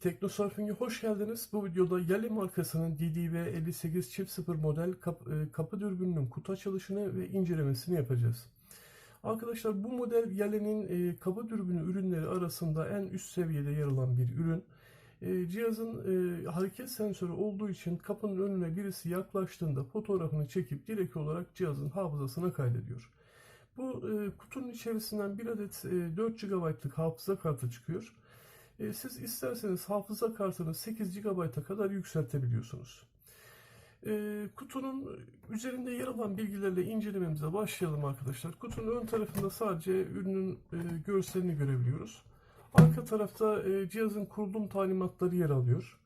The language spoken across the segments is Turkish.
Teknosurfing'e hoş geldiniz. Bu videoda Yali markasının DDV58 çift 0 model kap- e, kapı dürbününün kutu açılışını ve incelemesini yapacağız. Arkadaşlar bu model Yali'nin e, kapı dürbünü ürünleri arasında en üst seviyede yer alan bir ürün. E, Cihazın hareket sensörü olduğu için kapının önüne birisi yaklaştığında fotoğrafını çekip direkt olarak cihazın hafızasına kaydediyor. Bu kutunun içerisinden bir adet e, 4 GB'lık hafıza kartı çıkıyor. E, Siz isterseniz hafıza kartını 8 GB'a kadar yükseltebiliyorsunuz. E, kutunun üzerinde yer alan bilgilerle incelememize başlayalım arkadaşlar. Kutunun ön tarafında sadece ürünün e, görselini görebiliyoruz. Arka tarafta e, cihazın kurulum talimatları yer alıyor.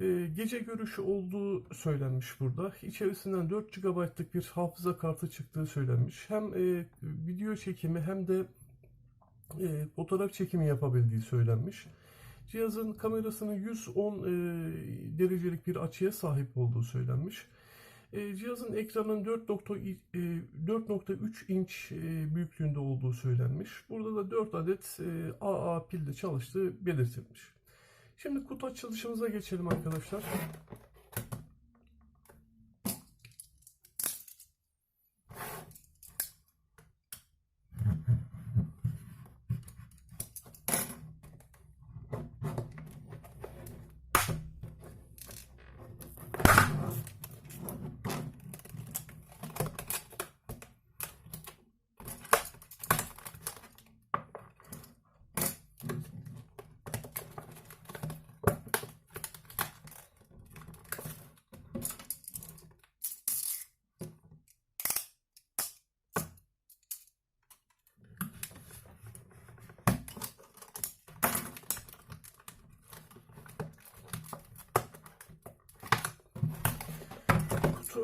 E, gece görüşü olduğu söylenmiş burada. İçerisinden 4 GB'lık bir hafıza kartı çıktığı söylenmiş. Hem e, video çekimi hem de e, fotoğraf çekimi yapabildiği söylenmiş. Cihazın kamerasının 110 e, derecelik bir açıya sahip olduğu söylenmiş. E, cihazın ekranının 4.3 e, 4.3 inç e, büyüklüğünde olduğu söylenmiş. Burada da 4 adet e, AA pilde çalıştığı belirtilmiş. Şimdi kutu açılışımıza geçelim arkadaşlar.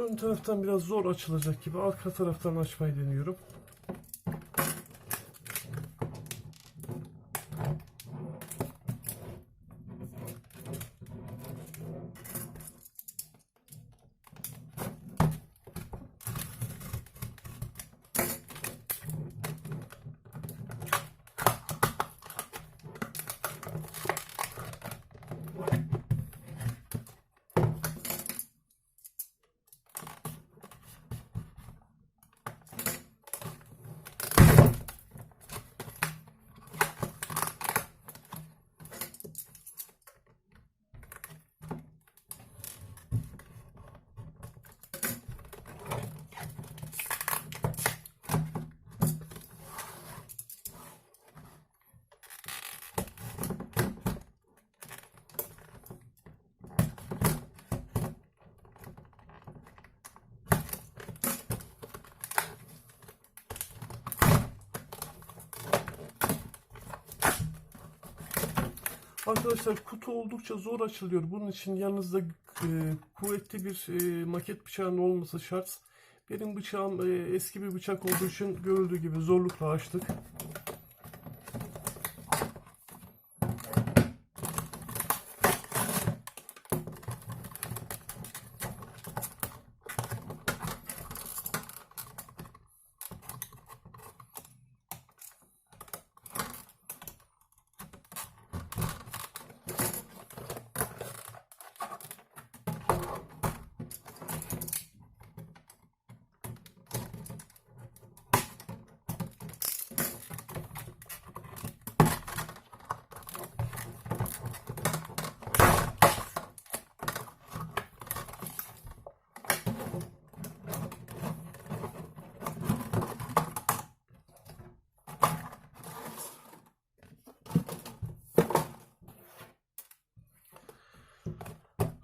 Ön taraftan biraz zor açılacak gibi. Arka taraftan açmayı deniyorum. Arkadaşlar kutu oldukça zor açılıyor. Bunun için yanınızda e, kuvvetli bir e, maket bıçağının olması şart. Benim bıçağım e, eski bir bıçak olduğu için görüldüğü gibi zorlukla açtık.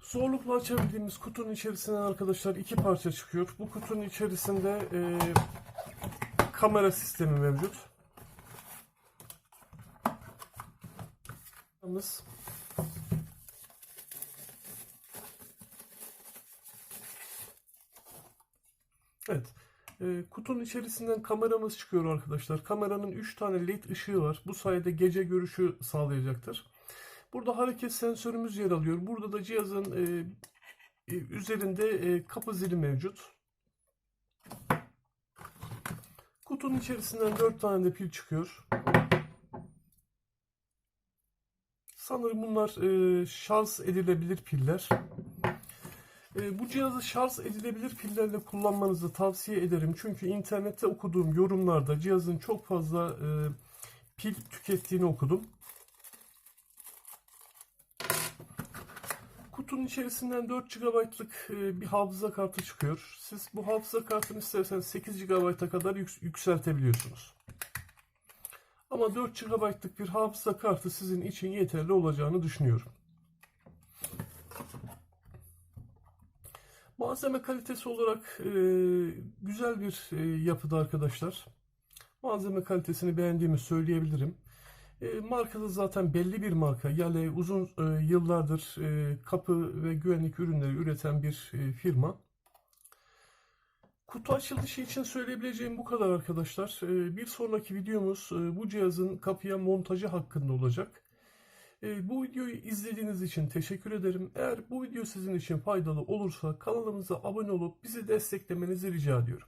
Zorlukla açabildiğimiz kutunun içerisinden arkadaşlar iki parça çıkıyor. Bu kutunun içerisinde e, kamera sistemi mevcut. Yalnız Evet. E, kutunun içerisinden kameramız çıkıyor arkadaşlar. Kameranın 3 tane led ışığı var. Bu sayede gece görüşü sağlayacaktır. Burada hareket sensörümüz yer alıyor. Burada da cihazın e, e, üzerinde e, kapı zili mevcut. Kutunun içerisinden 4 tane de pil çıkıyor. Sanırım bunlar e, şarj edilebilir piller. E, bu cihazı şarj edilebilir pillerle kullanmanızı tavsiye ederim. Çünkü internette okuduğum yorumlarda cihazın çok fazla e, pil tükettiğini okudum. Kutunun içerisinden 4 GB'lık e, bir hafıza kartı çıkıyor. Siz bu hafıza kartını isterseniz 8 GB'a kadar yük- yükseltebiliyorsunuz. Ama 4 GB'lık bir hafıza kartı sizin için yeterli olacağını düşünüyorum. Malzeme kalitesi olarak e, güzel bir e, yapıda arkadaşlar. Malzeme kalitesini beğendiğimi söyleyebilirim. E, marka da zaten belli bir marka. Yani uzun e, yıllardır e, kapı ve güvenlik ürünleri üreten bir e, firma. Kutu açılışı için söyleyebileceğim bu kadar arkadaşlar. E, bir sonraki videomuz e, bu cihazın kapıya montajı hakkında olacak. E, bu videoyu izlediğiniz için teşekkür ederim. Eğer bu video sizin için faydalı olursa kanalımıza abone olup bizi desteklemenizi rica ediyorum.